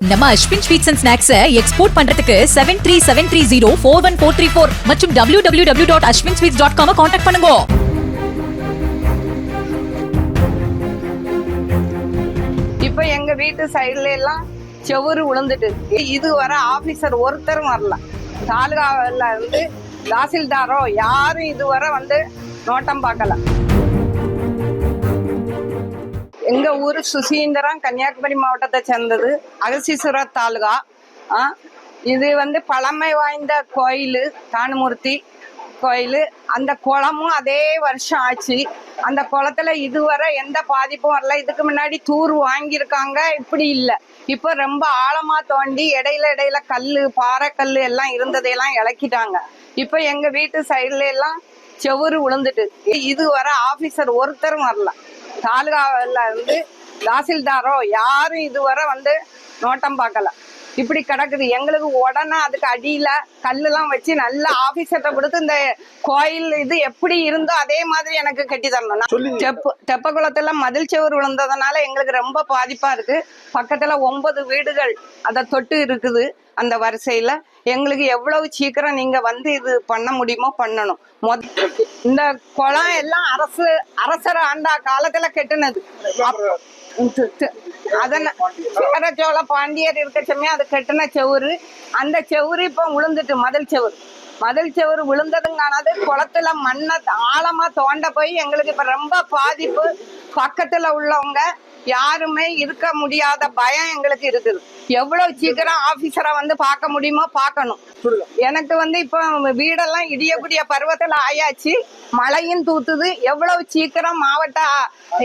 நம்ம Ashwin sweets and ஸ்நாக்ஸை export பண்றதுக்கு seven three seven three zero four one four three four மற்றும் W W W dot Aswin sweets dot com contact பண்ணுங்க. இப்ப எங்க வீட்டு சைடுல எல்லாம் செவுரு விழுந்துட்டு இது வர ஆபீசர் ஒருத்தரும் வரல. தாலுகாவில் இருந்து தாசில்தாரோ யாரும் இதுவரை வந்து நோட்டம் பார்க்கல. எங்க ஊர் சுசீந்திரம் கன்னியாகுமரி மாவட்டத்தை சேர்ந்தது. அகசீஸ்வரர் தாலுகா. ஆ, இது வந்து பழமை வாய்ந்த கோயில் தானுமூர்த்தி கோயில். அந்த குளமும் அதே வருஷம் ஆச்சு. அந்த குளத்துல இதுவரை எந்த பாதிப்பும் வரல. இதுக்கு முன்னாடி தூர் வாங்கியிருக்காங்க. இப்படி இல்லை. இப்போ ரொம்ப ஆழமா தோண்டி இடையில இடையில கல் பாறை எல்லாம் இருந்ததையெல்லாம் இழக்கிட்டாங்க. இப்போ எங்க வீட்டு சைடுல எல்லாம் செவுரு விழுந்துட்டு இது வர ஆபீசர் ஒருத்தரும் வரல. தாலுகாவில் இருந்து தாசில்தாரோ யாரும் இதுவரை வந்து நோட்டம் பார்க்கல. இப்படி கிடக்குது. எங்களுக்கு உடனே அதுக்கு அடியில கல்லுலாம் வச்சு நல்ல ஆபீசர்கிட்ட கொடுத்து இந்த கோயில் இது எப்படி இருந்தோ அதே மாதிரி எனக்கு கட்டி தரணும். நான் தெப்ப தெப்பகுளத்துல மதில் செவர் விழுந்ததுனால எங்களுக்கு ரொம்ப பாதிப்பா இருக்கு. பக்கத்துல ஒன்பது வீடுகள் அதை தொட்டு இருக்குது அந்த வரிசையில. எங்களுக்கு எவ்வளவு சீக்கிரம் நீங்க வந்து இது பண்ண முடியுமோ பண்ணணும். இந்த குளம் எல்லாம் அரசு அரசர் ஆண்டா காலத்துல கெட்டுனது. அப்ப- அதன சேரச்சோழ பாண்டியர் இருக்க சமயம் அது கெட்டின செவுரு. அந்த செவுரு இப்ப விழுந்துட்டு மதில் செவுரு. மதில் செவுரு விழுந்ததுங்கானது குளத்துல மண்ணை ஆழமா தோண்ட போய் எங்களுக்கு இப்ப ரொம்ப பாதிப்பு. பக்கத்துல உள்ளவங்க யாருமே இருக்க முடியாத பயம் எங்களுக்கு இருக்குது. எவ்வளவு சீக்கிரம் ஆபீசரா வந்து பார்க்க முடியுமோ பார்க்கணும். எனக்கு வந்து இப்போ வீடெல்லாம் இடியக்கூடிய பருவத்துல ஆயாச்சு. மழையும் தூத்துது. எவ்வளவு சீக்கிரம் மாவட்ட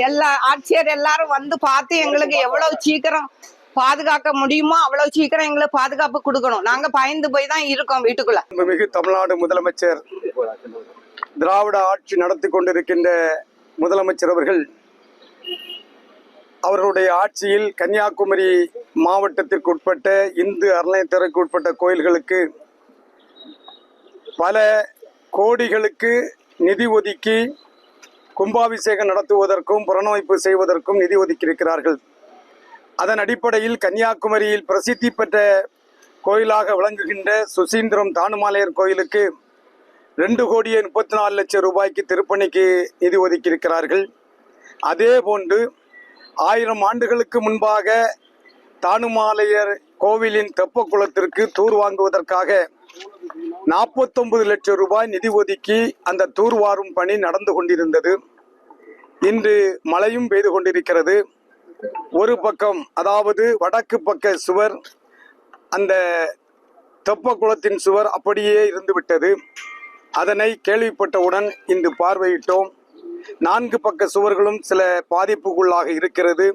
எல்லா ஆட்சியர் எல்லாரும் வந்து பார்த்து எங்களுக்கு எவ்வளவு சீக்கிரம் பாதுகாக்க முடியுமோ அவ்வளவு சீக்கிரம் எங்களுக்கு பாதுகாப்பு கொடுக்கணும். நாங்க பயந்து போய் தான் இருக்கோம் வீட்டுக்குள்ள. மிகு தமிழ்நாடு முதலமைச்சர் திராவிட ஆட்சி நடத்தி கொண்டிருக்கின்ற முதலமைச்சர் அவர்கள் அவர்களுடைய ஆட்சியில் கன்னியாகுமரி மாவட்டத்திற்கு உட்பட்ட இந்து அறநிலையத்துறைக்கு உட்பட்ட கோயில்களுக்கு பல கோடிகளுக்கு நிதி ஒதுக்கி கும்பாபிஷேகம் நடத்துவதற்கும் புறநோய்ப்பு செய்வதற்கும் நிதி ஒதுக்கியிருக்கிறார்கள். அதன் அடிப்படையில் கன்னியாகுமரியில் பிரசித்தி பெற்ற கோயிலாக விளங்குகின்ற சுசீந்திரம் தானுமாலையர் கோயிலுக்கு ரெண்டு கோடியே முப்பத்தி நாலு லட்சம் ரூபாய்க்கு திருப்பணிக்கு நிதி ஒதுக்கியிருக்கிறார்கள். அதே போன்று ஆயிரம் ஆண்டுகளுக்கு முன்பாக தானுமாலையர் கோவிலின் தெப்பக்குளத்திற்கு தூர் வாங்குவதற்காக நாற்பத்தொன்பது லட்சம் ரூபாய் நிதி ஒதுக்கி அந்த தூர்வாரும் பணி நடந்து கொண்டிருந்தது. இன்று மழையும் பெய்து கொண்டிருக்கிறது. ஒரு பக்கம் அதாவது வடக்கு பக்க சுவர் அந்த தெப்பக்குளத்தின் சுவர் அப்படியே இருந்துவிட்டது. அதனை கேள்விப்பட்டவுடன் இன்று பார்வையிட்டோம். நான்கு பக்க சுவர்களும் சில பாதிப்புக்குள்ளாக இருக்கிறது.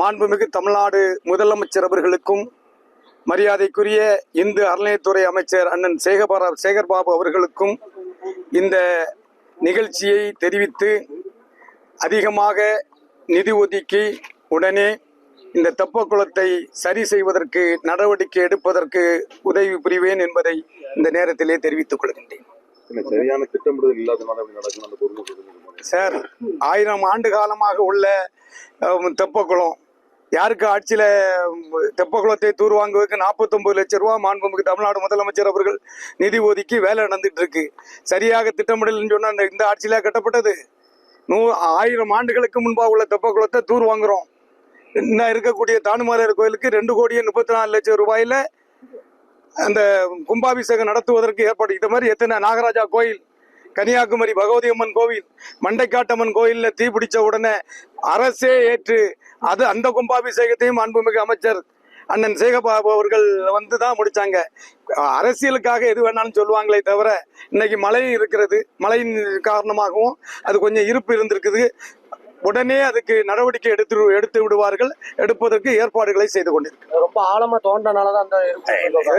மாண்புமிகு தமிழ்நாடு முதலமைச்சர் அவர்களுக்கும் மரியாதைக்குரிய இந்து அறநிலையத்துறை அமைச்சர் அண்ணன் சேகபார சேகர்பாபு அவர்களுக்கும் இந்த நிகழ்ச்சியை தெரிவித்து அதிகமாக நிதி ஒதுக்கி உடனே இந்த தெப்பக்குளத்தை சரி செய்வதற்கு நடவடிக்கை எடுப்பதற்கு உதவி புரிவேன் என்பதை இந்த நேரத்திலே தெரிவித்துக் கொள்கின்றேன். சரியான திட்டமிடுதல் இல்லாதனால நடக்கும் அந்த பொறுமை சார் ஆயிரம் ஆண்டு காலமாக உள்ள தெப்பக்குளம். யாருக்கு ஆட்சியில தெப்பக்குளத்தை தூர் வாங்குவதற்கு நாற்பத்தொன்பது லட்சம் ரூபாய் மாண்புமிகு தமிழ்நாடு முதலமைச்சர் அவர்கள் நிதி ஒதுக்கி வேலை நடந்துட்டு இருக்கு சரியாக திட்டமிடலன்னு சொன்னா இந்த- இந்த ஆட்சியில கட்டப்பட்டது. நூ ஆயிரம் ஆண்டுகளுக்கு முன்பாக உள்ள தெப்பக்குளத்தை தூர் வாங்குறோம் இன்னும் இருக்கக்கூடிய தானுமாலையர் கோயிலுக்கு ரெண்டு கோடியே முப்பத்தி நாலு லட்சம் ரூபாயில அந்த கும்பாபிஷேகம் நடத்துவதற்கு ஏற்பாடு. இந்த மாதிரி எத்தனை நாகராஜா கோயில் கன்னியாகுமரி பகவதி அம்மன் கோவில் மண்டைக்காட்டம்மன் கோயிலில் தீ பிடிச்ச உடனே அரசே ஏற்று அது அந்த கும்பாபிஷேகத்தையும் அன்புமிகு அமைச்சர் அண்ணன் சேகபாபு அவர்கள் வந்து தான் முடித்தாங்க அரசியலுக்காக எது வேணாலும் சொல்லுவாங்களே தவிர இன்னைக்கு மழை இருக்கிறது மழையின் காரணமாகவும் அது கொஞ்சம் இருப்பு இருந்திருக்குது. உடனே அதுக்கு நடவடிக்கை எடுத்து எடுத்து விடுவார்கள். எடுப்பதற்கு ஏற்பாடுகளை செய்து கொண்டிருக்கிறார் ரொம்ப ஆழமா தோண்டனாலதான் அந்த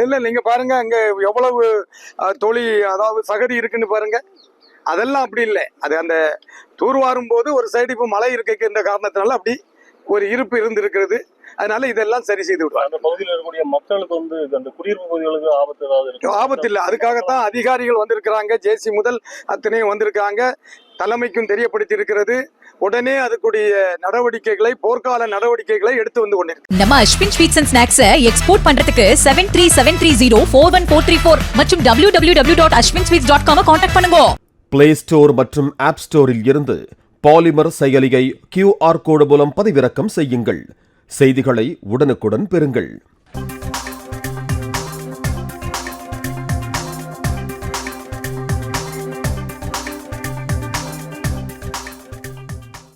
இல்ல நீங்க பாருங்க அங்க எவ்வளவு அஹ், தொழி அதாவது சகதி இருக்குன்னு பாருங்க. அதெல்லாம் அப்படி இல்லை. அது அந்த தூர்வாரும் போது ஒரு சைடு இப்போ மழை இருக்கின்ற காரணத்தினால அப்படி ஒரு இருப்பு இருந்திருக்கிறது. அதனால இதெல்லாம் சரி செய்து விடுவாங்க. அந்த பகுதியில் இருக்கக்கூடிய மக்களுக்கு வந்து அந்த குடியிருப்பு பகுதிகளுக்கு ஆபத்து ஏதாவது ஆபத்து இல்லை. அதுக்காகத்தான் அதிகாரிகள் வந்திருக்கிறாங்க. ஜேசி முதல் அத்தனையும் வந்திருக்காங்க. தலைமைக்கும் தெரியப்படுத்தி இருக்கிறது உடனே அதுக்குரிய நடவடிக்கைகளை போர்க்கால நடவடிக்கைகளை எடுத்து வந்து கொண்டிருக்கு. நம்ம அஸ்வின் ஸ்வீட்ஸ் அண்ட் ஸ்நாக்ஸை எக்ஸ்போர்ட் பண்றதுக்கு seven three seven three zero four one four three four மற்றும் W W W dot Aswin sweets dot com contact பண்ணுங்க. பிளே ஸ்டோர் மற்றும் ஆப் ஸ்டோரில் இருந்து பாலிமர் செயலியை கியூஆர் கோடு மூலம் பதிவிறக்கம் செய்யுங்கள். செய்திகளை உடனுக்குடன் பெறுங்கள்.